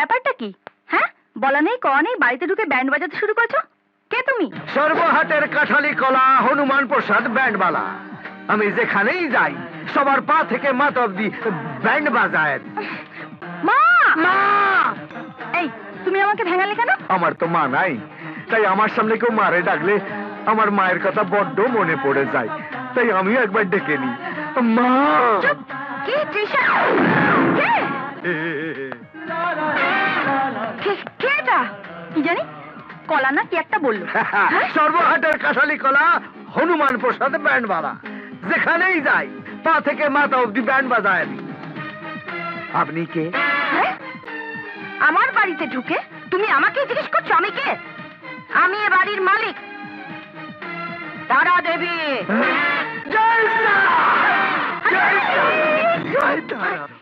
ব্যাপারটা কি? হ্যাঁ? বলা নেই কওয়া নেই বাড়িতে ঢুকে ব্যান্ড বাজাতে শুরু করছ? কে তুমি? সর্বহাটের কাঠালি কলা হনুমান প্রসাদ ব্যান্ডবালা। আমি যেখানেই যাই সবার পা থেকে মাথা অব্দি ব্যান্ড বাজায়। মা! মা! এই তুমি আমাকে ভেঙালে কেন? আমার তো মা নাই। তাই আমার সামনে কেউ মারে ডাকলে আমার মায়ের কথা বড্ড মনে পড়ে যায়। তাই আমিও একবার ডেকে নি মা! কে- কে কি জানি? কলা না কি একটা বলল? হ্যাঁ? সর্বহাটের কাঠালি কলা হনুমান প্রসাদ ব্যান্ডবালা। যেখানেই যাই পা থেকে মাথা অব্দি ব্যান্ড বাজায় আপনি কে? হ্যাঁ? আমার বাড়িতে ঢুকে তুমি আমাকে জিজ্ঞেস করছ আমি কে? আমি এ বাড়ির মালিক। তারা দেবী। জয় শ্রী রাম! জয় শ্রী জয় তারা!